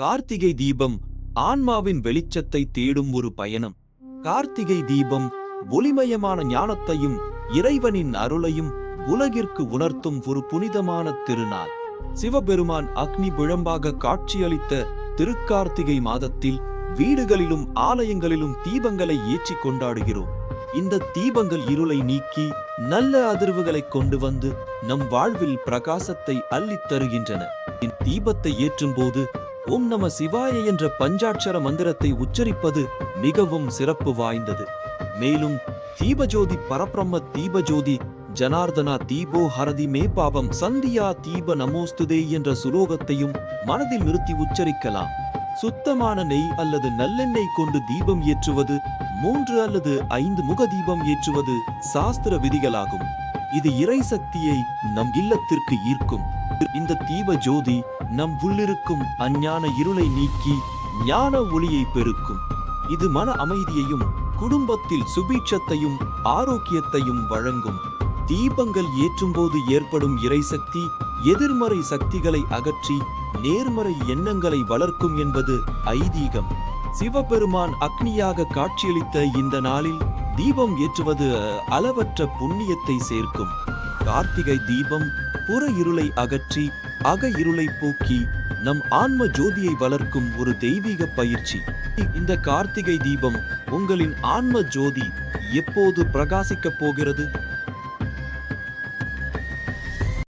கார்த்திகை தீபம் ஆன்மாவின் வெளிச்சத்தை தேடும் ஒரு பயணம். கார்த்திகை தீபம் ஒளிமயமான ஞானத்தையும் இறைவனின் அருளையும் உலகிற்கு உணர்த்தும் ஒரு புனிதமான திருநாள். சிவபெருமான் அக்னி பிழம்பாக காட்சியளித்த திருக்கார்த்திகை மாதத்தில் வீடுகளிலும் ஆலயங்களிலும் தீபங்களை ஏற்றிக் கொண்டாடுகிறோம். இந்த தீபங்கள் இருளை நீக்கி நல்ல அதிர்வுகளை கொண்டு வந்து நம் வாழ்வில் பிரகாசத்தை அள்ளித் தருகின்றன. தீபத்தை ஏற்றும் போது ஓம் நம சிவாய என்ற பஞ்சாட்சர மந்திரத்தை உச்சரிப்பது மிகவும் சிறப்பு வாய்ந்தது. மேலும் தீபஜோதி பரபிரம்ம தீபஜோதி ஜனார்தனா தீபோ ஹரதி மே பாவம் சந்தியா தீப நமோஸ்துதே என்ற சுலோகத்தையும் மனதில் நிறுத்தி உச்சரிக்கலாம். சுத்தமான நெய் அல்லது நல்லெண்ணெய் கொண்டு தீபம் ஏற்றுவது மூன்று அல்லது ஐந்து முக தீபம் ஏற்றுவது சாஸ்திர விதிகளாகும். இது இறை சக்தியை நம் இல்லத்திற்கு ஈர்க்கும். இந்த தீப ஜோதி நம் உள்ளிருக்கும் அஞ்ஞான இருளை நீக்கி ஞான ஒளியை பெருக்கும். இது மன அமைதியையும் குடும்பத்தில் சுபீட்சத்தையும் ஆரோக்கியத்தையும் வழங்கும். தீபங்கள் ஏற்றும்போது ஏற்படும் இறைசக்தி எதிர்மறை சக்திகளை அகற்றி நேர்மறை எண்ணங்களை வளர்க்கும் என்பது ஐதீகம். சிவபெருமான் அக்னியாக காட்சியளித்த இந்த நாளில் தீபம் ஏற்றுவது அளவற்ற புண்ணியத்தை சேர்க்கும். கார்த்திகை தீபம் புற இருளை அகற்றி அக இருளை போக்கி நம் ஆன்ம ஜோதியை வளர்க்கும் ஒரு தெய்வீக பயிற்சி. இந்த கார்த்திகை தீபம் உங்களின் ஆன்ம ஜோதி எப்போது பிரகாசிக்கப் போகிறது?